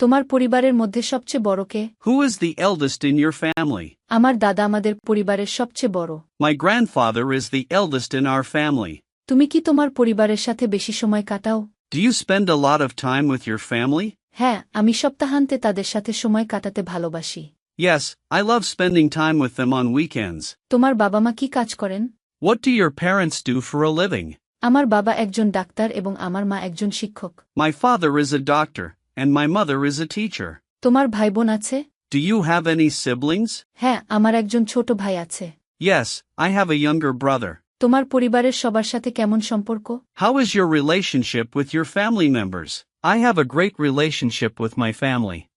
তোমার পরিবারের মধ্যে সবচেয়ে বড় কে Who is the eldest in your family? আমার দাদা আমাদের পরিবারের সবচেয়ে বড় My grandfather is the eldest in our family. তুমি কি তোমার পরিবারের সাথে বেশি সময় কাটাও Do you spend a lot of time with your family? হ্যাঁ আমি সপ্তাহান্তে তাদের সাথে সময় কাটাতে ভালোবাসি Yes, I love spending time with them on weekends. তোমার বাবা মা কি কাজ করেন What do your parents do for a living? আমার বাবা একজন ডাক্তার এবং আমার মা একজন শিক্ষক My father is a doctor, and my mother is a teacher. তোমার ভাই বোন আছে Do you have any siblings? হ্যাঁ আমার একজন ছোট ভাই আছে Yes, I have a younger brother. তোমার পরিবারের সবার সাথে কেমন সম্পর্ক How is your relationship with your family members? I have a great relationship with my family.